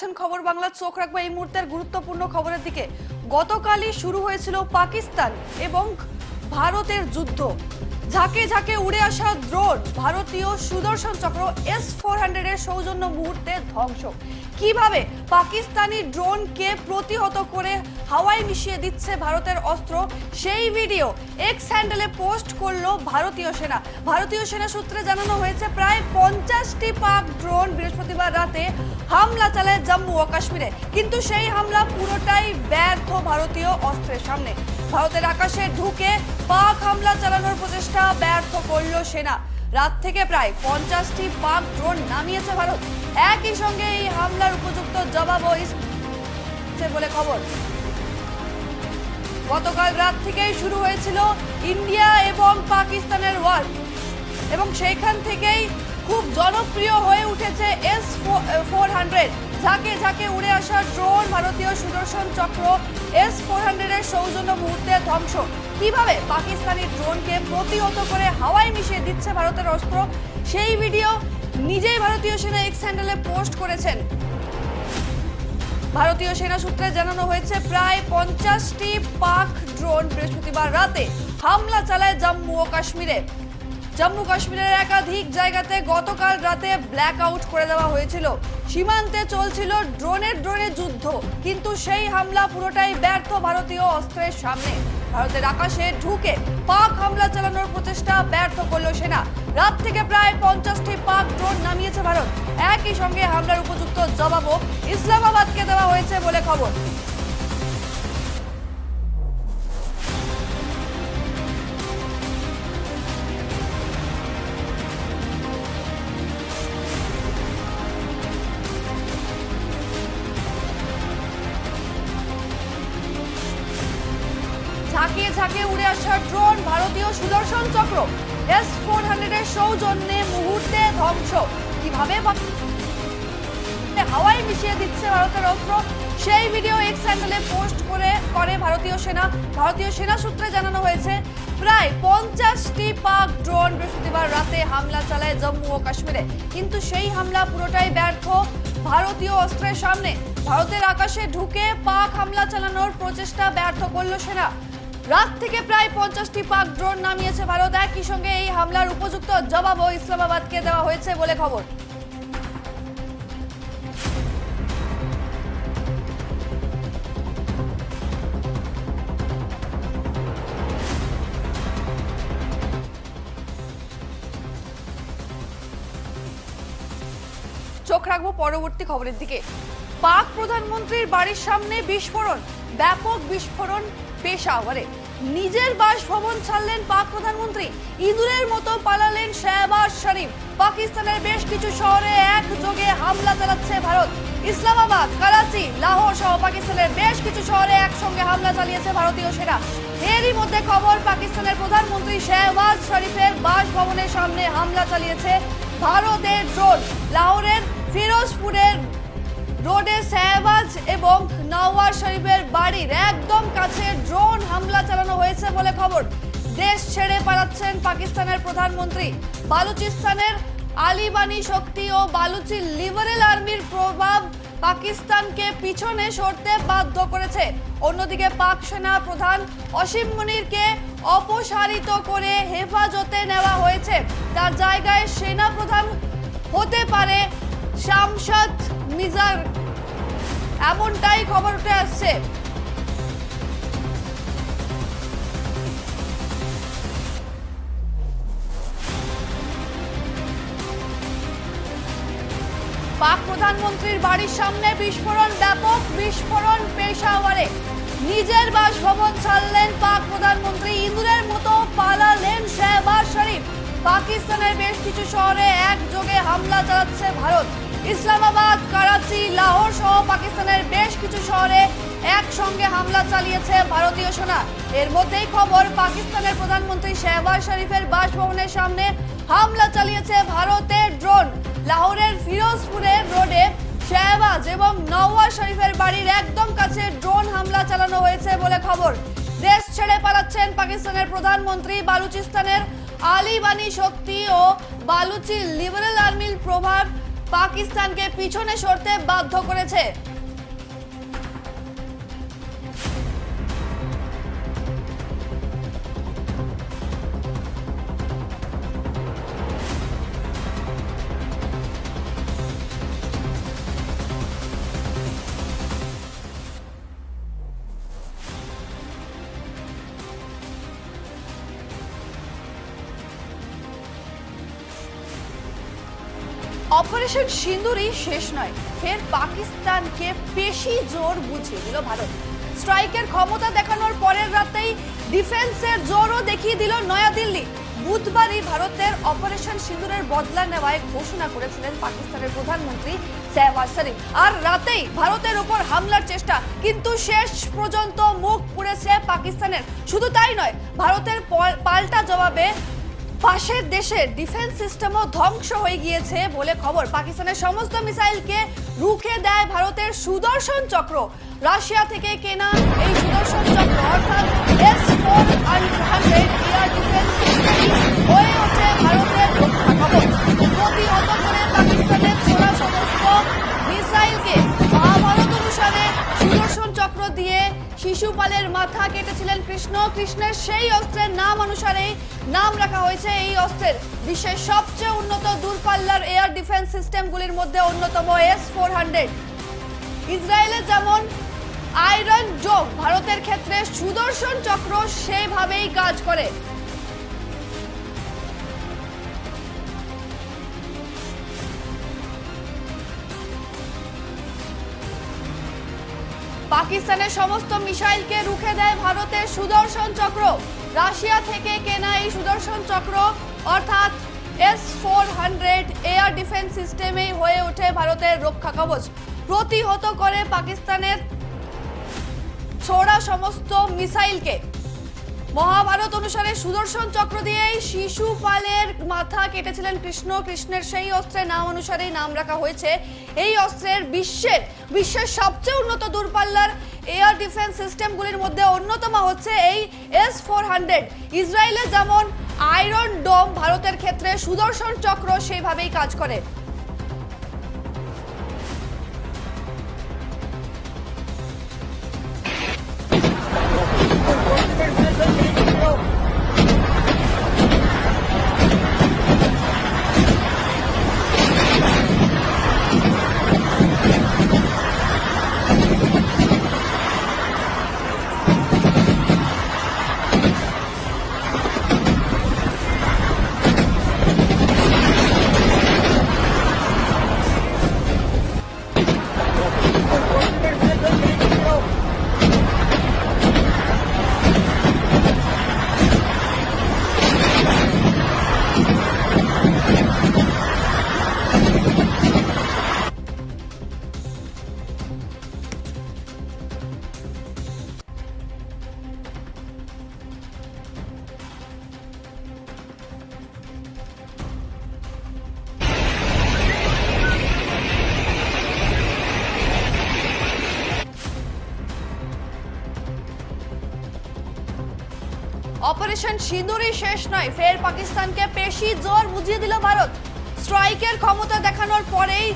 দেখছেন খবর বাংলা চোখ রাখব এই মুহূর্তের গুরুত্বপূর্ণ খবরের দিকে, গতকালই শুরু হয়েছিল পাকিস্তান এবং ভারতের যুদ্ধ। ঝাঁকে ঝাঁকে উড়ে আসা দ্রোণ ভারতীয় সুদর্শন চক্র এস ফোর হান্ড্রেডের সৌজন্য মুহূর্তে ধ্বংস। কীভাবে পাকিস্তানি ড্রোনকে প্রতিহত করে হাওয়ায় মিশিয়ে দিচ্ছে ভারতের অস্ত্র? সেই ভিডিও এক্স হ্যান্ডেলে পোস্ট করল ভারতীয় সেনা। ভারতীয় সেনা সূত্রে জানানো হয়েছে, প্রায় পঞ্চাশটি পাক ড্রোন বৃহস্পতিবার রাতে হামলা চালায় জম্মু ও কাশ্মীরে। কিন্তু সেই হামলা পুরোটাই ব্যর্থ ভারতীয় অস্ত্রের সামনে। ভারতের আকাশে ঢুকে পাক হামলা চালানোর প্রচেষ্টা ব্যর্থ করল সেনা। রাত থেকে প্রায় পঞ্চাশটি পাক ড্রোন নামিয়েছে ভারত। একই সঙ্গে এই হামলার উপযুক্ত জবাবও বলে খবর। গতকাল রাত থেকেই শুরু হয়েছিল ইন্ডিয়া এবং পাকিস্তানের ওয়ার। এবং সেইখান থেকেই খুব জনপ্রিয় হয়ে উঠেছে এস ফোর হান্ড্রেড। ঝাঁকে ঝাঁকে উড়ে আসা ড্রোন, ভারতীয় সুদর্শন চক্র এস ফোর হান্ড্রেডের ধ্বংস। কীভাবে পাকিস্তানি ড্রোনকে প্রতিহত করে হাওয়ায় মিশিয়ে দিচ্ছে ভারতের অস্ত্র? সেই ভিডিও নিজেই ভারতীয় সেনা এক্স হ্যান্ডেলে পোস্ট করেছেন। ভারতীয় সেনা সূত্রে জানানো হয়েছে, প্রায় পঞ্চাশটি পাক ড্রোন বৃহস্পতিবার রাতে হামলা চালায় জম্মু ও কাশ্মীরে। জম্মু কাশ্মীরের একাধিক জায়গাতে গতকাল রাতে ব্ল্যাক আউট করে দেওয়া হয়েছিল। সীমান্তে চলছিল ড্রোনের ড্রোনে যুদ্ধ, কিন্তু সেই হামলা পুরোটাই ব্যর্থ ভারতীয় অস্ত্রের সামনে। ভারতের আকাশে ঢুকে পাক হামলা চালানোর প্রচেষ্টা ব্যর্থ করল সেনা। রাত থেকে প্রায় পঞ্চাশটি পাক ড্রোন নামিয়েছে ভারত। একই সঙ্গে হামলার উপযুক্ত জবাবও ইসলামাবাদকে দেওয়া হয়েছে বলে খবর। ভারতীয় সুদর্শন চক্র এস ফোর হান্ড্রেডের সৌজন্যে মুহূর্তে ধ্বংস। কীভাবে হাওয়ায় মিশিয়ে দিচ্ছে ভারতের অস্ত্র, সেই ভিডিও এক্স হ্যান্ডেলে পোস্ট করে করে ভারতীয় সেনা। ভারতীয় সেনা সূত্রে জানানো হয়েছে, প্রায় পঞ্চাশটি পাক ড্রোন বৃহস্পতিবার রাতে হামলা চালায় জম্মু ও কাশ্মীরে। কিন্তু সেই হামলা পুরোটাই ব্যর্থ ভারতীয় অস্ত্রের সামনে। ভারতের আকাশে ঢুকে পাক হামলা চালানোর প্রচেষ্টা ব্যর্থ করল সেনা। রাত থেকে প্রায় পঞ্চাশটি পাক ড্রোন নামিয়েছে ভারত। একই সঙ্গে এই হামলার উপযুক্ত জবাবও ইসলামাবাদকে দেওয়া হয়েছে বলে খবর। চোখ রাখব পরবর্তী খবরের দিকে। পাক প্রধানমন্ত্রীর বাড়ির সামনে বিস্ফোরণ, ব্যাপক বিস্ফোরণ পেশাওয়ারে নিজের বাসভবন ছাড়লেন পাক প্রধানমন্ত্রী। ইঁদুরের মতো পালালেন শাহবাজ শরীফ। পাকিস্তানের বেশ কিছু শহরে একযোগে হামলা চালাচ্ছে ভারত। ইসলামাবাদ, করাচি, লাহোর সহ পাকিস্তানের বেশ কিছু শহরে একসঙ্গে হামলা চালিয়েছে ভারতীয় সেনা। এরই মধ্যে খবর, পাকিস্তানের প্রধানমন্ত্রী শাহবাজ শরীফের বাসভবনের সামনে হামলা চালিয়েছে ভারতের ড্রোন। লাহোরের ফিরোজপুরের রোডে শাহবাজ এবং নওয়াজ শরীফের বাড়ির একদম কাছে ড্রোন হামলা চালানো হয়েছে বলে খবর। দেশ ছেড়ে পালাচ্ছেন পাকিস্তানের প্রধানমন্ত্রী। বালুচিস্তানের আলিবানি শক্তি ও বালুচি লিবারেল আর্মির প্রভাব পাকিস্তানকে পিছনে সরতে বাধ্য করেছে। অন্যদিকে পাক সেনা প্রধান অসীম মুনিরকে অপসারিত করে হেফাজতে নেওয়া হয়েছে। তার জায়গায় সেনা প্রধান হতে পারে শামশাদ মিজার, এমনটাই খবর উঠে আসছে। পাক প্রধানমন্ত্রীর বাড়ির সামনে বিস্ফোরণ, ব্যাপক বিস্ফোরণ পেশাওয়ারে। নিজের বাসভবন ছাড়লেন পাক প্রধানমন্ত্রী। ইন্দুরের মতো পালালেন শাহবাজ শরীফ। পাকিস্তানের বেশ কিছু শহরে একযোগে হামলা চালাচ্ছে ভারত। ইসলামাবাদ, করাচি, লাহোর সহ পাকিস্তানের বেশ কিছু শহরে একসঙ্গে হামলা চালিয়েছে ভারতীয় সেনা। এর মধ্যেই খবর, পাকিস্তানের প্রধানমন্ত্রী শেহবাজ শরীফের বাসভবনের সামনে হামলা চালিয়েছে ভারতের ড্রোন। লাহোরের ফিরোজপুরের রোডে শেহবাজ এবং নওয়াজ শরীফের বাড়ির একদম কাছে ড্রোন হামলা চালানো হয়েছে বলে খবর। দেশ ছেড়ে পালাচ্ছেন পাকিস্তানের প্রধানমন্ত্রী, বালুচিস্তানের আলিবানি শক্তি ও বালুচি লিবারেল আর্মির প্রভাব পাকিস্তানকে পিছনে সরতে বাধ্য করেছে। অপারেশন সিন্দুরই শেষ নয়, ফের পাকিস্তানকে বেশি জোর বুঝিয়ে দিল ভারত। স্ট্রাইকের ক্ষমতা দেখানোর পরের রাতেই ডিফেন্সের জোরও দেখিয়ে দিল নয়াদিল্লি। বুধবারই ভারতের অপারেশন সিন্দুরের বদলা নেওয়ায় ঘোষণা করেছিলেন পাকিস্তানের প্রধানমন্ত্রী শেহবাজ শরীফ। আর রাতেই ভারতের উপর হামলার চেষ্টা, কিন্তু শেষ পর্যন্ত মুখ পুড়েছে পাকিস্তানের। শুধু তাই নয়, ভারতের পাল্টা জবাবে পাশের দেশের ডিফেন্স সিস্টেমও ধ্বংস হয়ে গিয়েছে বলে খবর। পাকিস্তানের সমস্ত মিসাইলকে রুখে দেয় ভারতের সুদর্শন চক্র। রাশিয়া থেকে কেনা এই সুদর্শন চক্র, অর্থাৎ এস ফোর হান্ড্রেড হয়ে ওঠে ভারতের প্রতি কবচ করে পাকিস্তানের শিশুপালের মাথা কেটেছিলেন কৃষ্ণ। কৃষ্ণের সেই অস্ত্রের নাম অনুসারে নাম রাখা হয়েছে এই অস্ত্রের। বিশ্বের সবচেয়ে উন্নত দূরপাল্লার এয়ার ডিফেন্স সিস্টেমগুলির মধ্যে অন্যতম এস ফোর হান্ড্রেড ইসরায়েলের যেমন আয়রন জোম ভারতের ক্ষেত্রে সুদর্শন চক্র সেইভাবেই কাজ করে। পাকিস্তানের সমস্ত মিসাইলকে রুখে দেয় ভারতের সুদর্শন চক্র। রাশিয়া থেকে কেনা এই সুদর্শন চক্র, অর্থাৎ S four hundred air defence সিস্টেমেই হয়ে ওঠে ভারতের রক্ষা কবচ। প্রতিহত করে পাকিস্তানের ছোড়া সমস্ত মিসাইলকে। মহাভারত অনুসারে সুদর্শন চক্র দিয়েই শিশুপালের মাথা কেটেছিলেন কৃষ্ণ। কৃষ্ণের সেই অস্ত্রের নাম অনুসারেই নাম রাখা হয়েছে। এই অস্ত্রের বিশ্বের বিশ্বের সবচেয়ে উন্নত দূরপাল্লার এয়ার ডিফেন্স সিস্টেমগুলির মধ্যে অন্যতম হচ্ছে এই এস ফোর হান্ড্রেড ইসরায়েলে যেমন আয়রন ডোম ভারতের ক্ষেত্রে সুদর্শন চক্র সেইভাবেই কাজ করে। অপারেশন সিঁদুরই শেষ নয়। ফের পাকিস্তানকে পেশি জোর বুঝিয়ে দিল ভারত। স্ট্রাইকের ক্ষমতা দেখানোর পরেই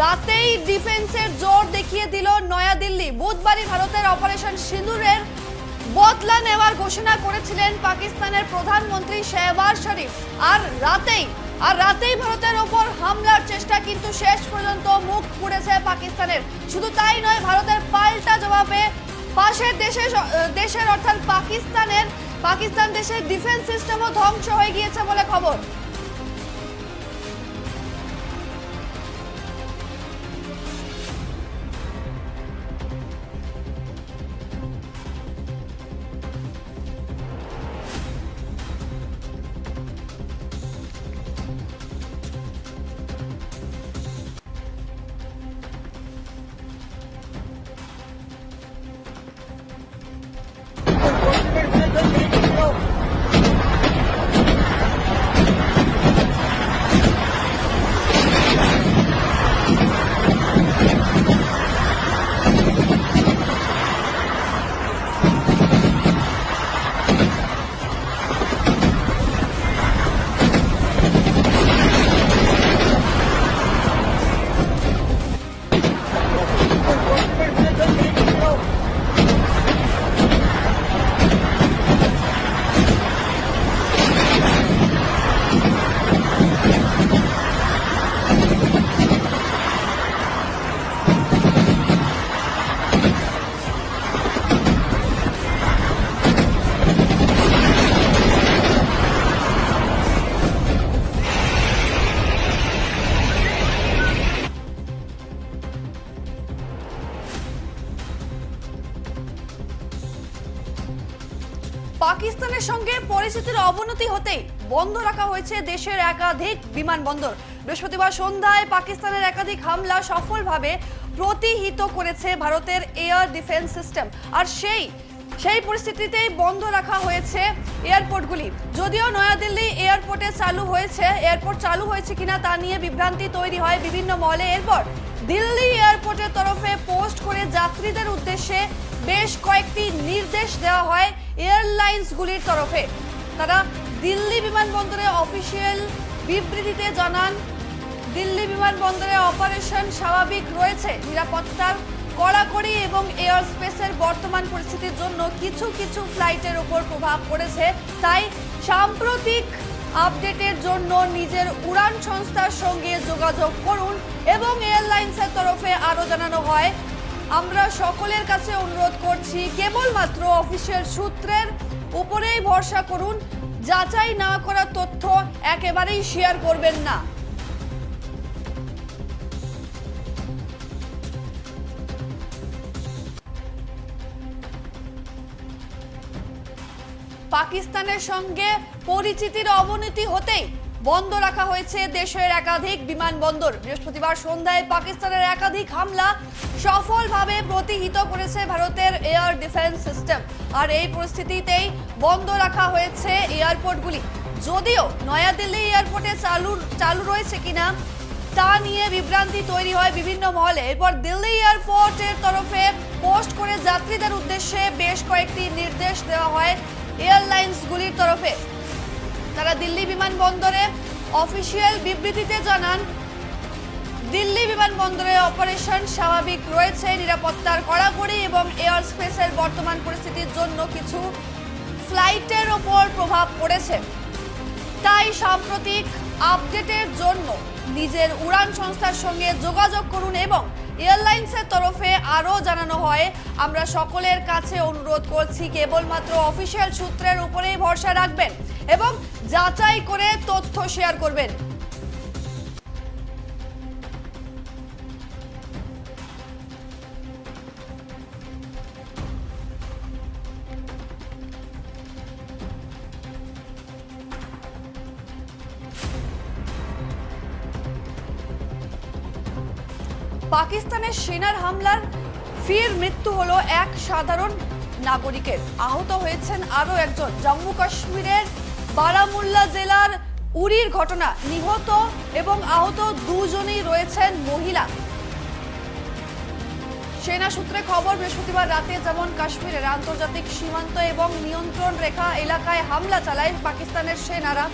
রাতেই ডিফেন্সের জোর দেখিয়ে দিল নয়াদিল্লি। বুধবারই ভারতের অপারেশন সিঁদুরের বদলা নেওয়ার ঘোষণা করেছিলেন পাকিস্তানের প্রধানমন্ত্রী শেহবাজ শরীফ। আর রাতেই আর রাতেই ভারতের ওপর হামলার চেষ্টা কিন্তু শেষ পর্যন্ত মুখ পুড়েছে পাকিস্তানের। শুধু তাই নয়, ভারতের পাল্টা জবাবে পাশের দেশের দেশের অর্থাৎ পাকিস্তানের পাকিস্তান দেশের ডিফেন্স সিস্টেমও ধ্বংস হয়ে গিয়েছে বলে খবর। পাকিস্তানের সঙ্গে পরিস্থিতির অবনতি হতেই বন্ধ রাখা হয়েছে দেশের একাধিক বিমানবন্দর। বৃহস্পতিবার সন্ধ্যায় পাকিস্তানের একাধিক হামলা সফলভাবে প্রতিহিত করেছে ভারতের এয়ার ডিফেন্স সিস্টেম। আর সেই সেই পরিস্থিতিতেই বন্ধ রাখা হয়েছে এয়ারপোর্টগুলি। যদিও নয়াদিল্লি এয়ারপোর্টে চালু হয়েছে, এয়ারপোর্ট চালু হয়েছে কিনা তা নিয়ে বিভ্রান্তি তৈরি হয় বিভিন্ন মলে। এরপর দিল্লি এয়ারপোর্টের তরফে পোস্ট করে যাত্রীদের উদ্দেশ্যে বেশ কয়েকটি নির্দেশ দেওয়া হয় এয়ারলাইন্সগুলির তরফে। তারা দিল্লি বিমানবন্দরে অফিসিয়াল বিবৃতিতে জানান, দিল্লি বিমানবন্দরে অপারেশন স্বাভাবিক রয়েছে, নিরাপত্তার কড়াকড়ি এবং এয়ার স্পেসের বর্তমান পরিস্থিতির জন্য কিছু কিছু ফ্লাইটের উপর প্রভাব পড়েছে। তাই সাম্প্রতিক আপডেটের জন্য নিজের উড়ান সংস্থার সঙ্গে যোগাযোগ করুন এবং এয়ারলাইন্সের তরফে আরও জানানো হয় আমরা সকলের কাছে অনুরোধ করছি কেবলমাত্র অফিসের সূত্রের উপরেই ভরসা করুন। যাচাই না করা তথ্য একেবারেই শেয়ার করবেন না। পাকিস্তানের সঙ্গে পরিচিতির অবনতি হতেই বন্ধ রাখা হয়েছে দেশের একাধিক বিমানবন্দর। বৃহস্পতিবার সন্ধ্যায় পাকিস্তানের একাধিক হামলা সফলভাবে প্রতিহিত করেছে ভারতের এয়ার ডিফেন্স সিস্টেম। আর এই পরিস্থিতিতেই বন্ধ রাখা হয়েছে এয়ারপোর্টগুলি। যদিও নয়াদিল্লি এয়ারপোর্টে চালু চালু রয়েছে কিনা, তা নিয়ে বিভ্রান্তি তৈরি হয় বিভিন্ন মহলে। এরপর দিল্লি এয়ারপোর্টের তরফে পোস্ট করে যাত্রীদের উদ্দেশ্যে বেশ কয়েকটি নির্দেশ দেওয়া হয় এয়ারলাইন্সগুলির তরফে। তারা দিল্লি বিমানবন্দরে অফিসিয়াল বিবৃতিতে জানান দিল্লি বিমানবন্দরে অপারেশন স্বাভাবিক রয়েছে, নিরাপত্তার কড়াকড়ি এবং এয়ার স্পেসের বর্তমান পরিস্থিতির জন্য কিছু ফ্লাইটের ওপর প্রভাব পড়েছে। তাই সাম্প্রতিক আপডেটের জন্য নিজের উড়ান সংস্থার সঙ্গে যোগাযোগ করুন এবং এয়ারলাইন্সের তরফে আরও জানানো হয়, আমরা সকলের কাছে অনুরোধ করছি কেবলমাত্র অফিসিয়াল সূত্রের উপরেই ভরসা রাখবেন এবং যাচাই করে তথ্য শেয়ার করবেন। পাকিস্তানের সেনার হামলার ফির মৃত্যু হলো এক সাধারণ নাগরিকের। আহত হয়েছেন আরও একজন। জম্মু কাশ্মীরের বারামুল্লা জেলার উরির ঘটনা নিহত এবং আহত দুজনই রয়েছেন মহিলা। সেনা সূত্রে খবর, বৃহস্পতিবার রাতে যেমন কাশ্মীরের আন্তর্জাতিক সীমান্ত এবং নিয়ন্ত্রণ রেখা এলাকায় হামলা চালায় পাকিস্তানের সেনারা,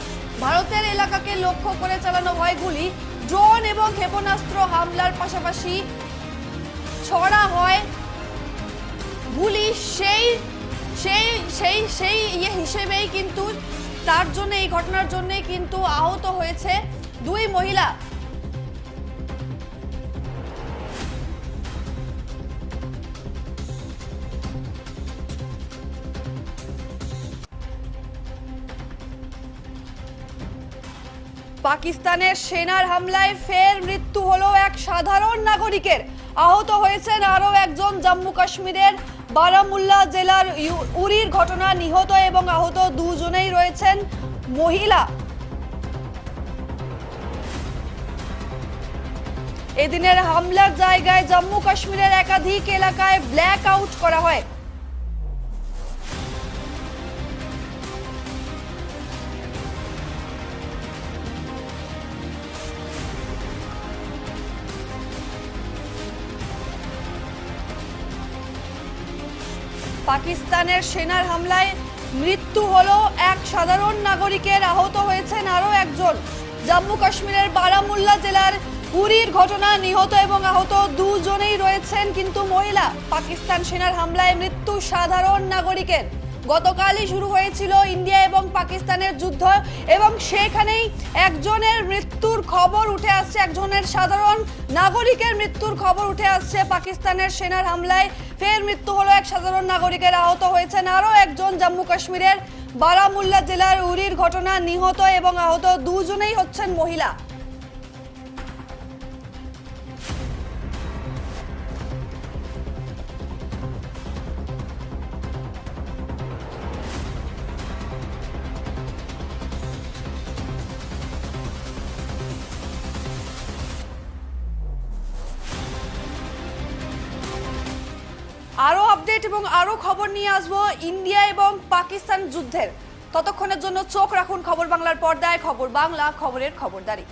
ভারতের এলাকাকে লক্ষ্য করে চালানো হয় গুলি। ড্রোন এবং ক্ষেপণাস্ত্র হামলার পাশাপাশি ছড়া হয়। গুলি সেই সেই সেই সেই ইয়ে হিসেবেই কিন্তু তার জন্য, এই ঘটনার জন্যে কিন্তু আহত হয়েছে দুই মহিলা। পাকিস্তানের সেনার হামলায় ফের মৃত্যু হলো এক সাধারণ নাগরিকের। আহত হয়েছেন আরও একজন জম্মু কাশ্মীরের বারামুল্লা জেলার উরির ঘটনা নিহত এবং আহত দুজনেই রয়েছেন মহিলা। এদিনের হামলার জায়গায় জম্মু কাশ্মীরের একাধিক এলাকায় ব্ল্যাক আউট করা হয়। পাকিস্তানের সেনার হামলায় মৃত্যু হলো এক সাধারণ নাগরিকের, আহত হয়েছেন আরও একজন। জম্মু কাশ্মীরের বারামুল্লা জেলার পুরীর ঘটনা নিহত এবং আহত দুজনেই রয়েছেন কিন্তু মহিলা। পাকিস্তান সেনার হামলায় মৃত্যু সাধারণ নাগরিকের। গতকালই শুরু হয়েছিল ইন্ডিয়া এবং পাকিস্তানের যুদ্ধ এবং সেখানেই একজনের মৃত্যুর খবর উঠে আসছে, একজনের সাধারণ নাগরিকের মৃত্যুর খবর উঠে আসছে। পাকিস্তানের সেনার হামলায় ফের মৃত্যু হলো এক সাধারণ নাগরিকের, আহত হয়েছেন আরও একজন জম্মু কাশ্মীরের বারামুল্লা জেলার উরির ঘটনা নিহত এবং আহত দুজনেই হচ্ছেন মহিলা। আরও আপডেট এবং আরও খবর নিয়ে আসব ইন্ডিয়া এবং পাকিস্তান যুদ্ধের। ততক্ষণের জন্য চোখ রাখুন খবর বাংলার পর্দায়, খবর বাংলা, খবরের খবরদারি।